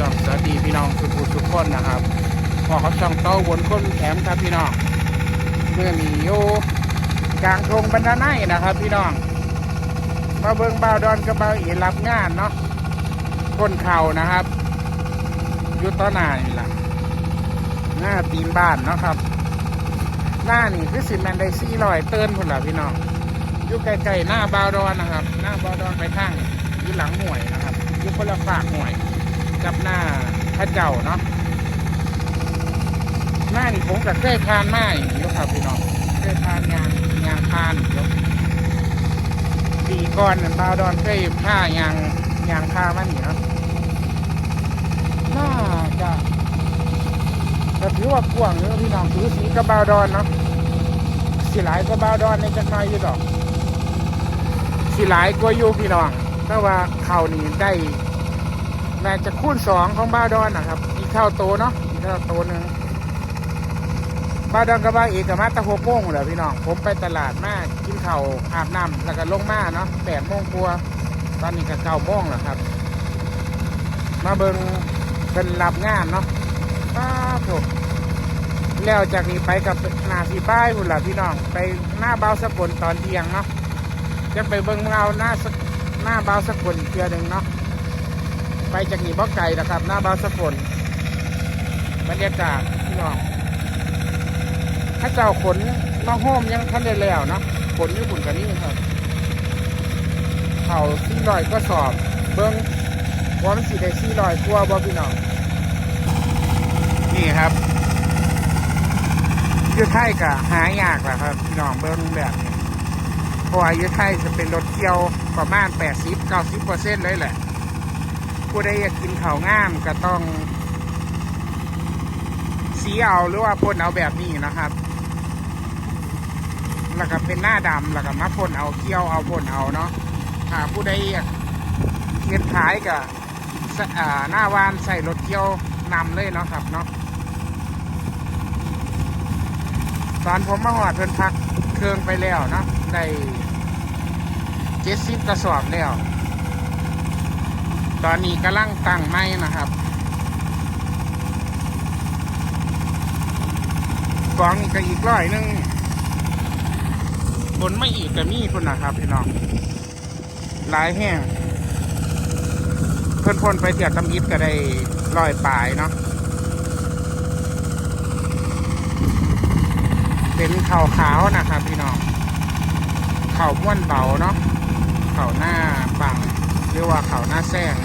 สวัสดีพี่น้องสวัสดีพี่น้องทุกผู้ทุกคนนะครับพอเขาช่องโต้าบนคนแถมครับพี่น้องเมื่อมีอยู่กลางทงบรรดาไนนะครับ พี่น้องมาเบิงบ่าวดอนกับบ่าวอีรับงานเนาะคนเข่านะครับยู่ต่อหนานี่ล่ะหน้าตีนบ้านเนาะครับ หน้านี่คือสิแมนไดซี่ลอยเตือนพุ่นละพี่น้องอยู่ไกลๆหน้าบ่าวดอนนะครับ หน้าบ่าวดอนไปทางอยู่หลังห่วยนะครับอยู่คนละฝากหน่วย กับหน้าพระเจ้าเนาะหน้านี่ผมกับเคยทานมาอยู่ครับพี่น้องเคยทานงานงานทานอยู่ปีก่อนบาวดอนเคยผ้ายางยางผ้ามันนี่เนาะน่าจะแต่ถือว่ากว้างเนอะพี่น้องถือสีกับบาวดอนเนาะสีหลายก็บาวดอนในจักหน่อยอยู่ดอกสีหลายกว่าอยู่พี่น้องแต่ว่าเขานี่ได้ แม้จะคูณสองของบ้าดอนนะครับ อีกเท่าโตเนาะอีกเท่าโตหนึ่งบ้าดอนกับบ้าเอกกับมาตะโฮโป้งเหรอพี่น้อง ผมไปตลาดมากินเข้าอาบน้ำแล้วก็ลงมาเนาะแปดโมงกว่าตอนนี้ก็เก้าโมงแล้วครับ มาเบิงเป็นรับงานเนาะป้าถูกแล้วจากนี้ไปกับนาสีป้ายหุ่นล่ะพี่น้อง ไปหน้าเบาสกุลตอนเที่ยงเนาะจะไปเบิงเงาหน้าสหน้าเบาสกุลเทือหนึ่งเนาะ ไปจากนีบ่ไกลนะครับ หน้าเบาสกลบรรยากาศพี่น้องถ้าเจ้าขนมาโฮมยังทันได้แล้วนะขนญี่ปุ่นกันนี่ครับเขาซี่ลอยก็สอบ เบิ้งว่ามันสีได้ซี่ลอยกลัวบ่พี่น้องนี่ครับยืดไทยกับหายากแหละครับพี่น้องเบิ้งแบบนี้พราะว่ายืดไทยจะเป็นรถเกี่ยวประมาณแปดสิบเก้าสิบเปอร์เซ็นต์เลยแหละ ผู้ใดอยากกินข้าวงามก็ต้องสีเอาหรือว่าพ่นเอาแบบนี้นะครับ แล้วก็เป็นหน้าดำแล้วก็มาพ่นเอาเกี้ยวเอาพ่นเอาเนาะถ้าผู้ใดอยากเงินขายกับหน้าวานใส่รถเกี้ยวนำเลยเนาะครับเนาะตอนผมมาหอดเพิ่นพักเครื่องไปแล้วนะได้เจ็ดสิบกระสอบแล้ว ตอนนี้กำลังตั้งไม้นะครับกองนี่ก็อีกร้อยหนึงบนไม่อีกแต่มีคนนะครับพี่น้องหลายแห้งเพิ่นพ่นไปเที่ยวตำอิดก็ได้ร้อยปลายเนาะเป็นเข่าขาวนะครับพี่น้องเข่าม้วนเบาเนาะเข่าหน้าบังหรือว่าเข่าหน้าแซง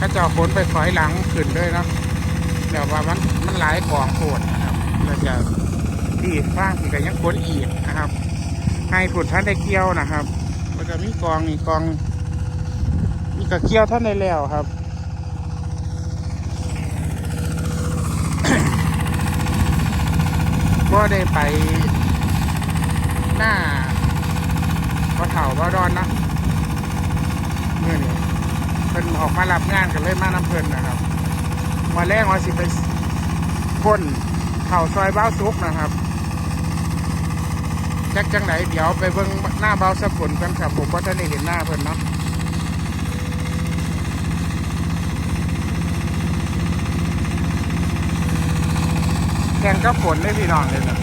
เนาะถ้าเจ้าขนไปถอยหลังขึ้นด้วยเนาะแบบว่ามันมันหลายกองโคตรนะครับเราจะดีฟ้างที่ก็ยังขนอีกนะครับ ให้ผุดท่านได้เกี่ยวนะครับมันจะมีกองนี่กองมีกระเกี่ยวท่านได้แล้วครับก็ได้ไปหน้าก็เถ่าบ่ดอนนะเมื่อนี้ เพิ่นออกมารับงานกันเลยมาน้ำเพลินนะครับ มาแรกว่าสิไปพ่นเข่าซอยเบ้าซุกนะครับจักจังไหนเดี๋ยวไปเบิ่งหน้าเบ้าสกุลกันครับผมว่าท่านได้เห็นหน้าเพิ่นเนาะแข่งกับฝนเลยพี่น้องเลยนะ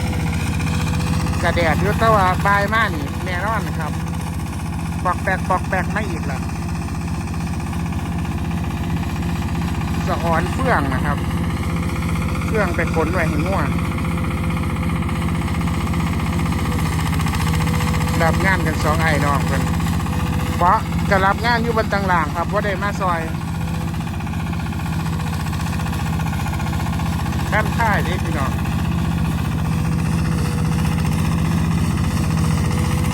กระแดดยุตะว่าบายมากนี่แน่นอนครับ ปอกแปกปอกแปกไม่อีกละ สะออนเฟื่องนะครับ เฟื่องไปขนไว้ให้ง่วงรับงานกันสองไอ้น้องเพิ่นเพราะจะรับงานอยู่บนตังหลางครับว่าได้มาซอยด้านค่ายเด้พี่น้อง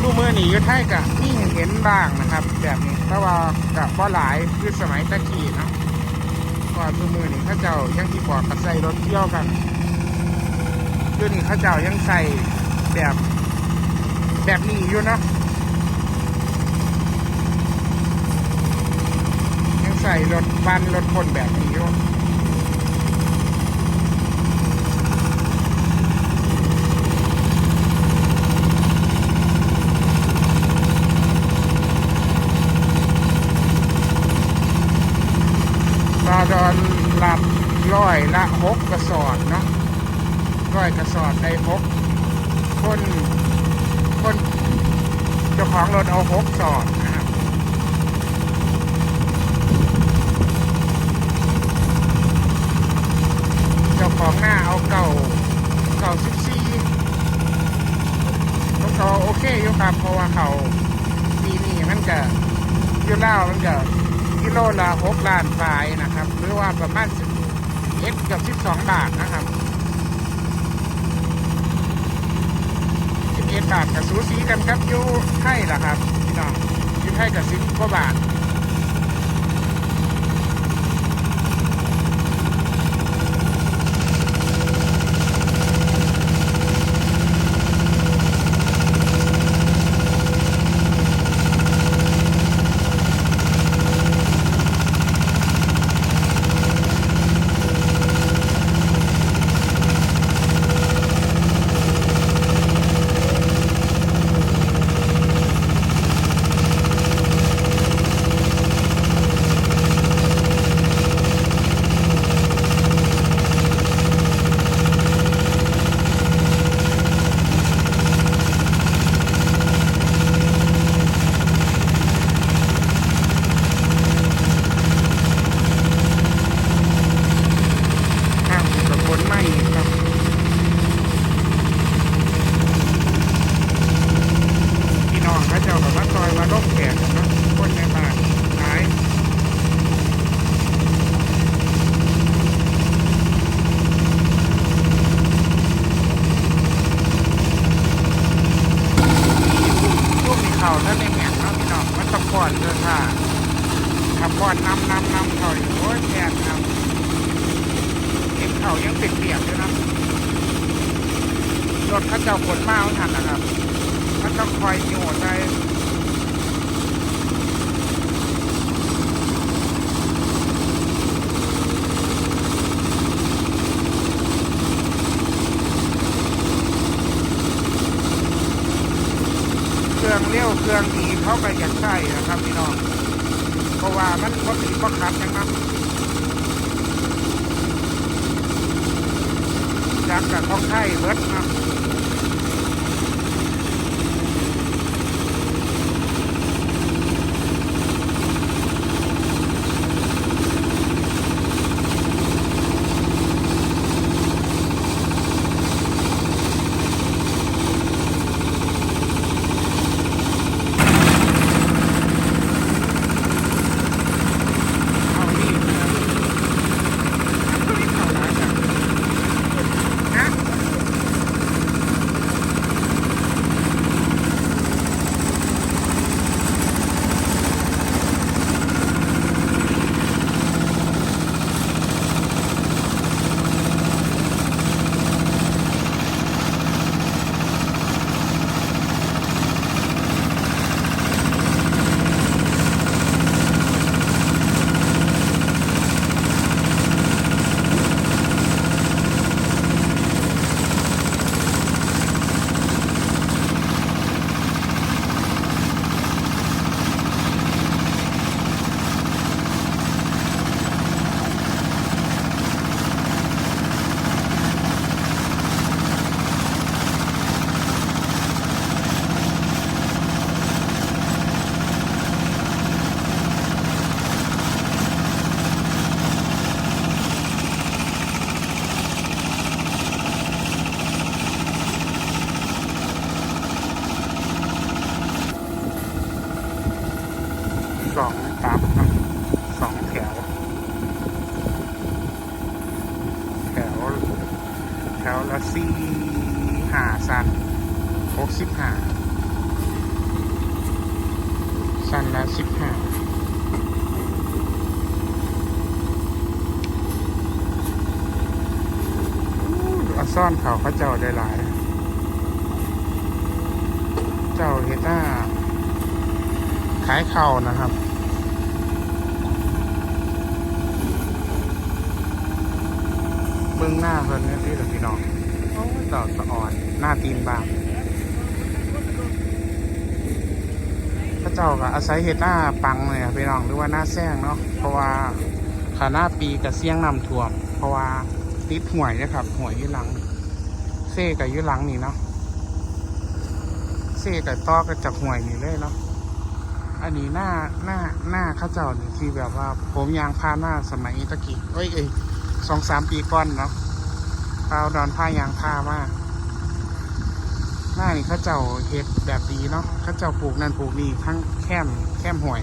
ลูกมือหนีอยู่ไทยกะนี่เห็นบ้างนะครับ แบบนี้แต่ว่ากับบ่หลายคือสมัยตะกี้เนาะ ก่อนมือมือนี่ข้าเจ้ายังที่บอกกับใส่รถเที่ยวกันยุคนี้ข้าเจ้ายังใส่แบบแบบนี้อยู่นะยังใส่รถบันรถคนแบบนี้อยู่ ดอนรับ ร้อยละหกกระสอบเนาะร้อยกระสอบได้หกคนคนเจ้าของรถเอาหกสอบนะครับเจ้าของหน้าเอาเก่าเก่าสิบสี่ต้องเขาโอเคอยู่ครับเพราะว่าเขาปีนี้มันจะยู่แล้วมันจะกิโลละหกล้านปลายนะครับ หรือว่าประมาณสิ เอ็ดกับสิบสองบาทนะครับสิบเอ็ดบาทกับสูสีกันครับอยู่ไทยล่ะครับพี่น้องอยู่ไทยกับสิบกว่าบาท ข้างกับคนไม่ครับพี่น้องพระเจ้ากับมาซอยมาล่มแขกนะคนในบ้านหลายลูกมีเข่าท่านในแม่เนาะพี่น้องมันตะก่อนเดินทางขับก่อนนำนำนำเขาอยู่โอ้ยแขกนำ เห็นเขายังเป็นเปียกๆอยู่นะ รถเข้าเขนมาเอาทันนะครับ มันต้องคอยอยู่ใจเครื่องเลี้ยวเครื่องดีเขาก็อยากใส่นะครับพี่น้อง เพราะว่ามันก็มีบังคับอย่างนั้นจากกับของไทยเบิดนะ สองตับสองแถว แถว แถวละสี่ห้าสันหกสิบห้าสันละสิบห้าอาซ่อนเขาเขาเจ้าได้หลาย เจ้าเฮต้า ขายเข่านะครับ เบื้องหน้าเพิ่นนี่ที่พี่น้องโอ้ต่อสะอ่อน หน้าตีนบางพระเจ้าก็อาศัยเห็ดหน้าปังเลยพี่น้องหรือว่าหน้าแซงเนาะเพราะว่าขาหน้าปีกับเสี่ยงน้ำท่วม เพราะว่าติดห่วยนะครับห่วยยืดหลังเซ่กับยืดหลังนี่เนาะเซ่กับต้อก็จากห่วยนี่เลยเนาะ อันนี้หน้าหน้าหน้าข้าเจ้านี่ที่แบบว่า ผมยางพาหน้าสมัยตะกี้เอ้ยเอ้ยสองสามปีก่อนเนาะเปล่าดอนผ้ายางพามากหน้านี่ข้าเจ้าเฮ็ดแบบดีเนาะข้าเจ้าปลูกนั่นปลูกนี่ทั้งแคมแคมห่วย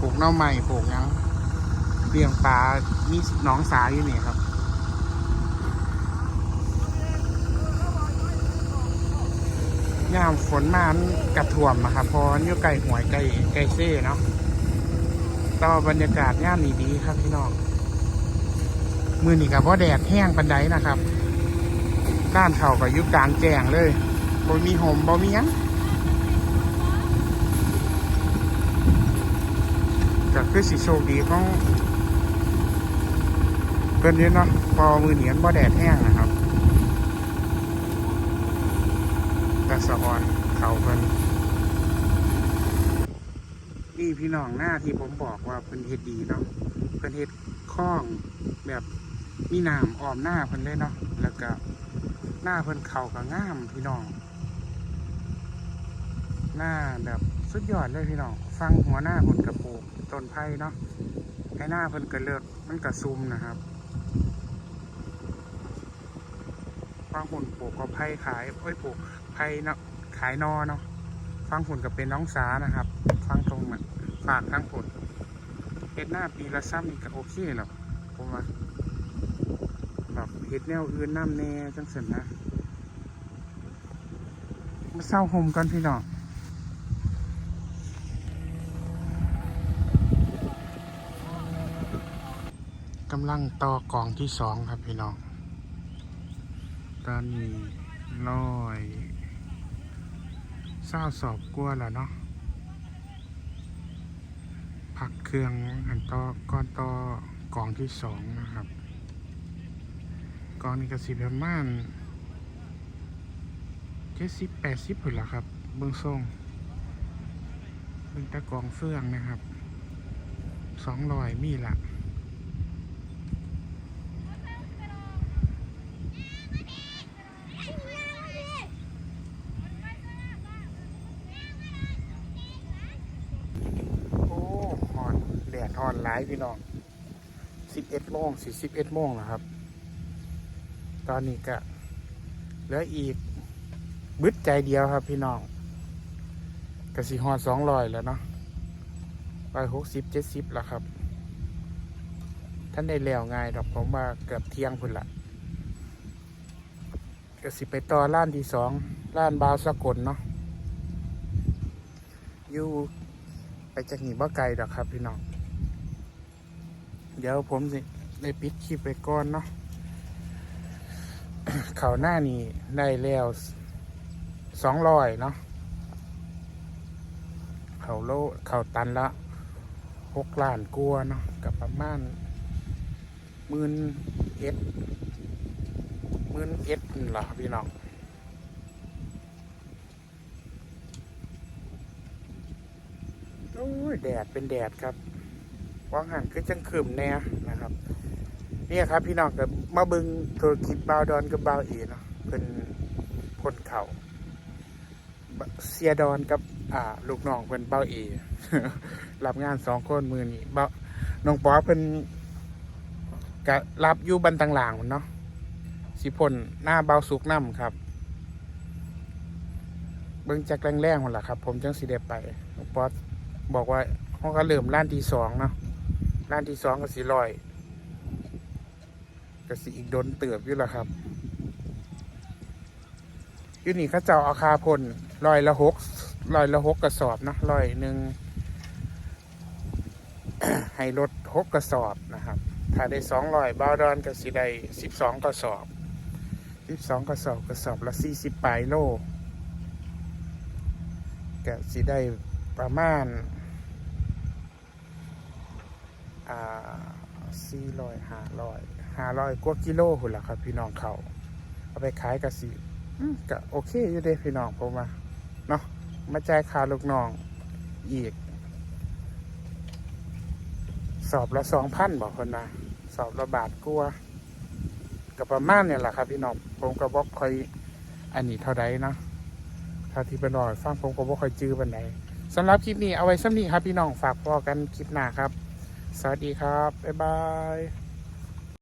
ปลูกหน่อไม้ปลูกยังเลี้ยงปลามีน้องสาอยู่นี่ครับ ยามฝนมามันกระถ่วมนะครับเพอนอยู่ไก่หวยไก่ไก่เซ่เนาะต่ว่าบรรยากาศย่ามนี่ดีครับพี่น้องมือนี่กับว่าแดดแห้งปันไดนะครับด้านเขาก็อยุกกลางแจงเลยบ่มีห่มบ่มียังก็คือสิโชคดีของเพิ่นนี้เนาะพอมือเหนียนบ่แดดแห้งนะครับแต่ สะออนเขาเพิ่นนี่พี่น้องหน้าที่ผมบอกว่าเพิ่นเฮ็ดดีเนาะเพิ่นเฮ็ดคล้องแบบมีน้ำอ้อมหน้าเพิ่นเลยเนาะแล้วก็หน้าเพิ่นเขาก็งามพี่น้อง หน้าแบบสุดยอดเลยพี่น้องฟังหัวหน้าเพิ่นกระปลูกต้นไผ่เนาะให้หน้าเพิ่นกระเลิกมันกระซุมนะครับฟังหุ่นปลูกก็ไผ่ขายเอ้ยปลูก ไผ่เนาะขายนอเนาะฟังหุ่นก็เป็นน้องสานะครับ ฟังตรงนั้นฝากทั้งผลเฮ็ดหน้าปีละซ้ำนี่ก็โอเคแล้วผมว่าแบบเฮ็ดแนวอื่นน้ำแน่จังสันนะมาเศร้าโฮมกันพี่น้องกำลังต่อกล่องที่สองครับพี่น้อง ตอนนี้ร้อย เศร้าสอบกลัวแล้วเนาะพักเครื่องอันต่อก้อนต่อกองที่สองนะครับ กองนี้ก็สิประมาณเจ็ดสิบแปดสิบผุนละครับ เบื้องส่งเบื้องตะกองเฟื่องนะครับสองรอยมีละโอ้หอน แดดหอนหลายพี่น้องสิบเอ็ดโมงสิสิบเอ็ดโมงนะครับ ตอนนี้ก็เหลืออีกบึดใจเดียวครับพี่น้องกสิฮอดสองรอยแล้วเนาะไปหกสิบเจ็ดสิบแล้วครับ ท่านได้แล้วง่ายดอกผมว่าเกือบเที่ยงพุ่นละกสิไปต่อร้านที่สองร้านบาวสกลเนาะอยู่ไปจากหนีบ่ไกลดอกครับพี่น้อง เดี๋ยวผมสิได้ปิดคลิปไปก่อนเนาะเขาหน้านี่ได้แล้วสองร้อยเนาะเขาโลเขาตันละหกล้านกัวเนาะกับประมาณหมื่นเอ็ดหมื่นเอ็ดเหรอพี่น้องโอ้ยแดดเป็นแดดครับ ว่างหันคือจังคืมแน่นะครับนี่ครับพี่น้องกับมาบึงธุรกิจบาวดอนกับบาวเอเนาะเป็นคนเขาเสียดอนกับอ่าลูกน้องเป็นบาวเอรับงานสองคนมือนี่บาน้องปอเป็นกะรับอยู่บันตังหลางเนาะสิพลหน้าเบาสุกน้ำครับเบิ่งจากแรงๆคนละครับ ผมจังสิเดไปน้องปอบอกว่าห้องก็เริ่มร้านที่สองเนาะ ร้านที่สองก็สิลอยกสิอีกโดนเติบอยู่ล้วครับยูนี่เขาเจ้าเอาคาพลลอยละหกลอยละหกกระสอบนะลอยหนึ่งให้รถหกกระสอบนะครับ ถ้าได้สองลอยบาวดอนก็สิได้สิบสองกระสอบสิบสองกระสอบกระสอบละสี่สิบปลายโลก็สิได้ประมาณ อ่าสี่ร้อยห้าร้อยห้าร้อยกว่ากิโลหุ่นละครับ พี่น้องเขาเอาไปขายกับสิก็โอเคอยู่เด้พี่น้องผมว่าเนาะมาจ่ายค่าลูกน้องอีก สอบละสองพันบอกคนนะสอบละบาทกลัวกับประมาณเนี่ยแหละครับ พี่น้องผมก็บอกคอยอันนี้เท่าไรนะเท่าที่เป็น่อยฟังผมก็บอกคอยจื้อบันไดสำหรับคลิปนี้เอาไว้ซ้ำนี้ครับพี่น้องฝากพอกันคลิปหน้าครับ สวัสดีครับ บ๊ายบาย